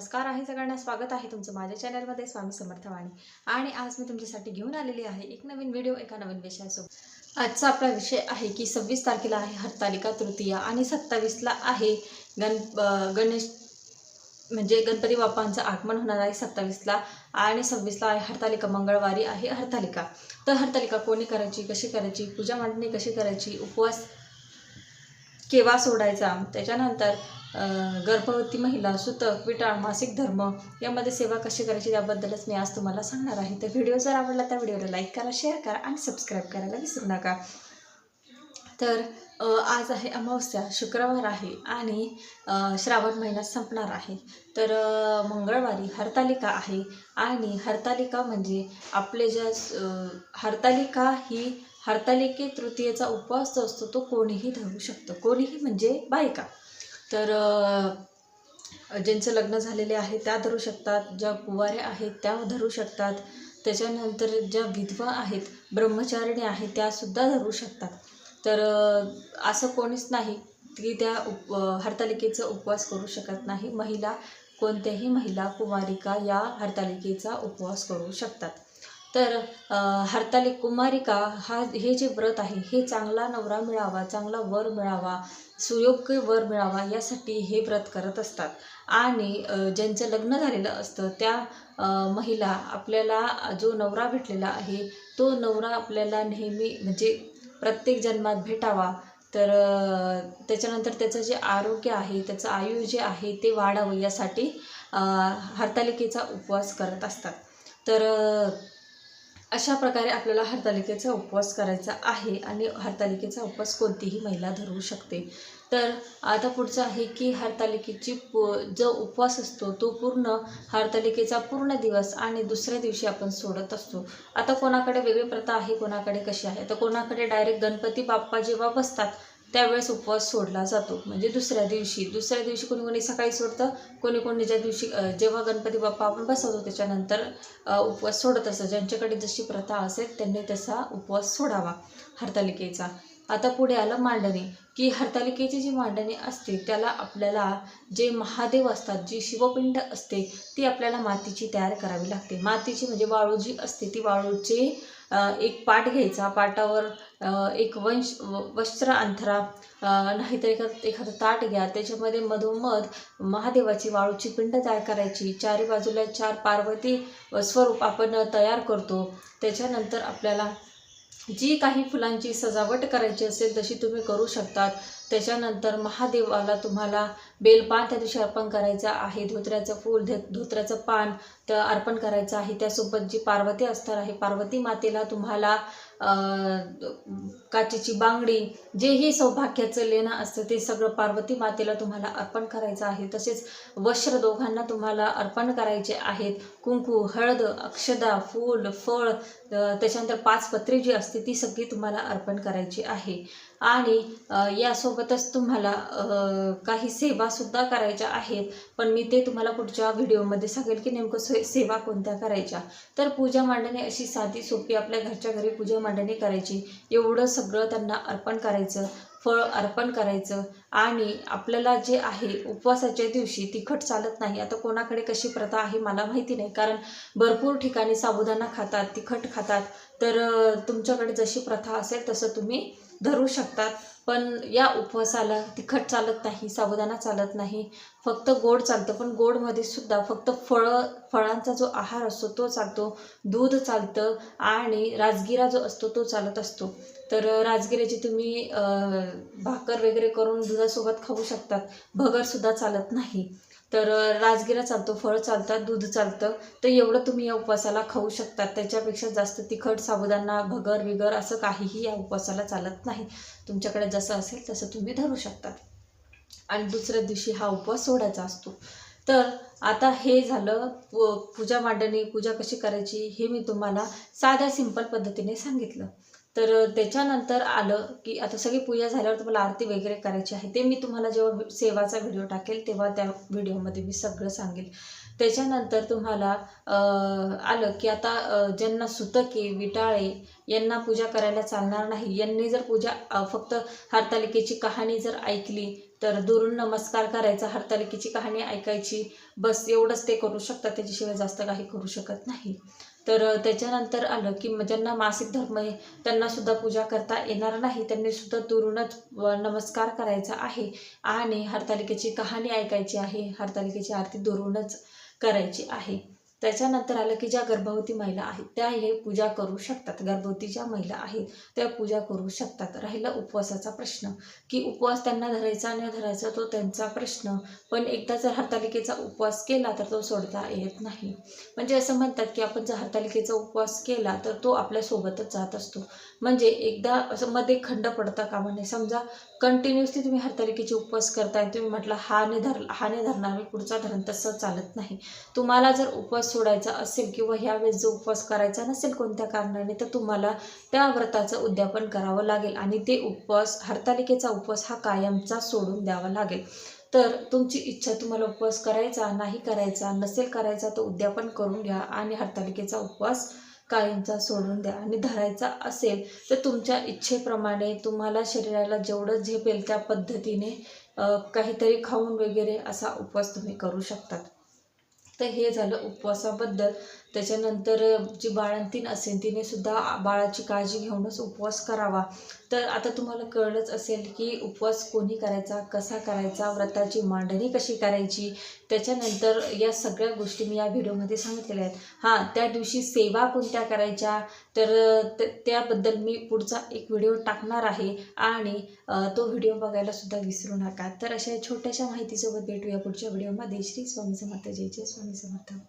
नमस्कार आहे सगळ्यांना. स्वागत आहे तुमचं माझ्या चॅनलमध्ये स्वामी समर्थवाणी आणि आज मी तुमच्यासाठी घेऊन आलेली आहे एक नवीन व्हिडिओ एका नवीन विषयासोबत. आजचा आपला विषय आहे की सव्वीस तारखेला आहे हरतालिका तृतीया आणि सत्तावीसला आहे गण गणेश म्हणजे गणपती बाप्पांचं आगमन होणार आहे सत्तावीसला आणि सव्वीसला आहे हरतालिका. मंगळवारी आहे हरतालिका. तर हरतालिका कोणी करायची कशी करायची पूजा मांडणी कशी करायची उपवास केव्हा सोडायचा त्याच्यानंतर गर्भवती महिला सुतक विटाळ मासिक धर्म यामध्ये सेवा कशी करायची त्याबद्दलच मी आज तुम्हाला सांगणार आहे. तर व्हिडिओ जर आवडला तर व्हिडिओला लाईक करा शेअर करा आणि सबस्क्राईब करायला विसरू नका. तर आज आहे अमावस्या शुक्रवार आहे आणि श्रावण महिना संपणार आहे. तर मंगळवारी हरतालिका आहे आणि हरतालिका म्हणजे आपले ज्या हरतालिका ही हरतालिके तृतीयेचा उपवास जो असतो तो कोणीही धरू शकतो. कोणीही म्हणजे बायका. तर ज्यांचं लग्न झालेले आहे त्या धरू शकतात. ज्या कुवाऱ्या आहेत त्या धरू शकतात. त्याच्यानंतर ज्या विधवा आहेत ब्रह्मचारिणी आहेत त्यासुद्धा धरू शकतात. तर असं कोणीच नाही की त्या उप हरतालिकेचा उपवास करू शकत नाही. महिला कोणत्याही महिला कुमारिका या हरतालिकेचा उपवास करू शकतात. तर हरताली कुमारिका हा हे जे व्रत आहे हे चांगला नवरा मिळावा चांगला वर मिळावा सुयोग्य वर मिळावा यासाठी हे व्रत करत असतात. आणि ज्यांचं लग्न झालेलं असतं त्या महिला आपल्याला जो नवरा भेटलेला आहे तो नवरा आपल्याला नेहमी म्हणजे प्रत्येक जन्मात भेटावा. तर त्याच्यानंतर त्याचं जे आरोग्य आहे त्याचं आयु जे आहे ते वाढावं यासाठी हरतालिकेचा उपवास करत असतात. तर अशा प्रकारे आपल्याला हरतालिकेचा उपवास करायचा आहे आणि हरतालिकेचा उपवास कोणतीही महिला धरू शकते. तर आता पुढचं आहे की हरतालिकेची पू जो उपवास असतो तो पूर्ण हरतालिकेचा पूर्ण दिवस आणि दुसऱ्या दिवशी आपण सोडत असतो. आता कोणाकडे वेगळी प्रथा आहे कोणाकडे कशी आहे? तर कोणाकडे डायरेक्ट गणपती बाप्पा जेव्हा बसतात त्यावेळेस उपवास सोडला जातो. म्हणजे दुसऱ्या दिवशी. दुसऱ्या दिवशी कोणी कोणी सकाळी सोडतं कोणी कोणी ज्या दिवशी जेव्हा गणपती बाप्पा आपण बसवतो त्याच्यानंतर उपवास सोडत असतं ज्यांच्याकडे जशी प्रथा असेल त्यांनी तसा उपवास सोडावा हरतालिकेचा. आता पुढे आलं मांडणी. की हरतालिकेची जी मांडणी असते त्याला आपल्याला जे महादेव असतात जी शिवपिंड असते ती आपल्याला मातीची तयार करावी लागते. मातीची म्हणजे वाळू जी असते ती वाळूचे एक पाट घ्यायचा. पाटावर एक वंश वस्त्र अंथरा नाहीतर एखादं एखादं ताट घ्या. त्याच्यामध्ये मधोमध महादेवाची वाळूची पिंड तयार करायची. चारी बाजूला चार पार्वती स्वरूप आपण तयार करतो. त्याच्यानंतर आपल्याला जी काही फुलांची सजावट करायची असेल तशी तुम्ही करू शकतात. त्याच्यानंतर महादेवाला तुम्हाला बेलपान त्या दिवशी अर्पण करायचं आहे. धोत्र्याचं फूल धोत्र्याचं पान तर अर्पण करायचं आहे. त्यासोबत जी पार्वती असणार आहे पार्वती मातेला तुम्हाला काचेची बांगडी जेही सौभाग्याचं लेणं असतं ते सगळं पार्वती मातेला तुम्हाला अर्पण करायचं आहे. तसेच वस्त्र दोघांना तुम्हाला अर्पण करायचे आहेत. कुंकू हळद अक्षदा फूल फळ त्याच्यानंतर पाच पत्री जी असते ती सगळी तुम्हाला अर्पण करायची आहे. आणि यासोबत यासोबतच तुम्हाला काही सेवासुद्धा करायच्या आहेत. पण मी ते तुम्हाला पुढच्या व्हिडिओमध्ये सांगेल की नेमकं से सेवा कोणत्या करायच्या. तर पूजा मांडणी अशी साधी सोपी आपल्या घरच्या घरी पूजा मांडणी करायची. एवढं सगळं त्यांना अर्पण करायचं फळ अर्पण करायचं. आणि आपल्याला जे आहे उपवासाच्या दिवशी तिखट चालत नाही. आता कोणाकडे कशी प्रथा आहे मला माहिती नाही. कारण भरपूर ठिकाणी साबुदाणा खातात तिखट खातात. तर तुमच्याकडे जशी प्रथा असेल तसं तुम्ही धरू शकतात. पण या उपवासाला तिखट चालत नाही साबुदाणा चालत नाही. फक्त गोड चालतं. पण गोडमध्ये सुद्धा फक्त फळं फळांचा जो आहार असतो तो चालतो. दूध चालतं आणि राजगिरा जो असतो तो चालत असतो. तर राजगिऱ्याची तुम्ही भाकर वगैरे करून दुधासोबत खाऊ शकतात. भगरसुद्धा चालत नाही. तर राजगिरा चालतो फळ चालतात दूध चालतं. तर एवढं तुम्ही या उपवासाला खाऊ शकतात. त्याच्यापेक्षा जास्त तिखट साबुदाणा भगर विगर असं काहीही या उपवासाला चालत नाही. तुमच्याकडे जसं असेल तसं तुम्ही धरू शकतात. आणि दुसऱ्या दिवशी हा उपवास सोडायचा असतो. तर आता हे झालं पूजा मांडणी पूजा कशी करायची हे मी तुम्हाला साध्या सिंपल पद्धतीने सांगितलं. तर त्याच्यानंतर आलं की आता सगळी पूजा झाल्यावर तुम्हाला आरती वगैरे करायची आहे ते मी तुम्हाला जेव्हा सेवाचा व्हिडिओ टाकेल तेव्हा त्या व्हिडिओमध्ये मी सगळं सांगेल. त्याच्यानंतर तुम्हाला आलं की आता ज्यांना सुतके विटाळे यांना पूजा करायला चालणार नाही यांनी जर पूजा फक्त हरतालिकेची कहाणी जर ऐकली तर दुरून नमस्कार करायचा हरतालिकेची कहाणी ऐकायची बस एवढंच ते करू शकतात त्याच्याशिवाय जास्त काही करू शकत नाही. तर त्याच्यानंतर आलं की म- ज्यांना मासिक धर्म आहे त्यांना सुद्धा पूजा करता येणार नाही. त्यांनी सुद्धा दुरूनच व नमस्कार करायचा आहे आणि हरतालिकेची कहाणी ऐकायची आहे हरतालिकेची आरती दुरूनच करायची आहे. त्याच्यानंतर आलं की ज्या गर्भवती महिला आहेत त्या हे पूजा करू शकतात. गर्भवती ज्या महिला आहेत त्या पूजा करू शकतात. राहिला उपवासाचा प्रश्न. की उपवास त्यांना धरायचा न धरायचा तो त्यांचा प्रश्न. पण एकदा जर हरतालिकेचा उपवास केला तर तो सोडता येत नाही. म्हणजे असं म्हणतात की आपण जर हरतालिकेचा उपवास केला तर तो आपल्यासोबतच जात असतो. म्हणजे एकदा असं मध्ये खंड पडता कामा नये समजा कंटिन्युअसली तुम्ही हरतालिकेचे उपवास करताय तुम्ही म्हटलं हा नाही धर हा नाही धरणार मी पुढचा धरण तसं चालत नाही. तुम्हाला जर उपवास सोडायचा असेल किंवा ह्यावेळेस जो उपवास करायचा नसेल कोणत्या कारणाने तर तुम्हाला त्या व्रताचं उद्यापन करावं लागेल आणि ते उपवास हरतालिकेचा उपवास हा कायमचा सोडून द्यावा लागेल. तर तुमची इच्छा तुम्हाला उपवास करायचा नाही करायचा नसेल करायचा तो उद्यापन करून घ्या आणि हरतालिकेचा उपवास कायमचा सोडून द्या आणि धरायचा असेल तर तुमच्या इच्छेप्रमाणे तुम्हाला शरीराला जेवढं झेपेल त्या पद्धतीने काहीतरी खाऊन वगैरे असा उपवास तुम्ही करू शकतात. तर हे झालं उपवासाबद्दल. त्याच्यानंतर जी बाळंतीण असेल तिने सुद्धा बाळाची काळजी घेऊनच उपवास करावा. तर आता तुम्हाला कळलंच असेल की उपवास कोणी करायचा कसा करायचा व्रताची मांडणी कशी करायची? त्याच्यानंतर या सगळ्या गोष्टी मी या व्हिडिओमध्ये सांगितलेल्या आहेत. हां त्या दिवशी सेवा कोणत्या करायच्या? तर त्याबद्दल मी पुढचा एक व्हिडिओ टाकणार आहे आणि तो व्हिडिओ बघायला सुद्धा विसरू नका. तर अशा छोट्याशा माहितीसोबत भेटूया पुढच्या व्हिडिओमध्ये. श्री स्वामी समर्थ. जय जय स्वामी समर्थ.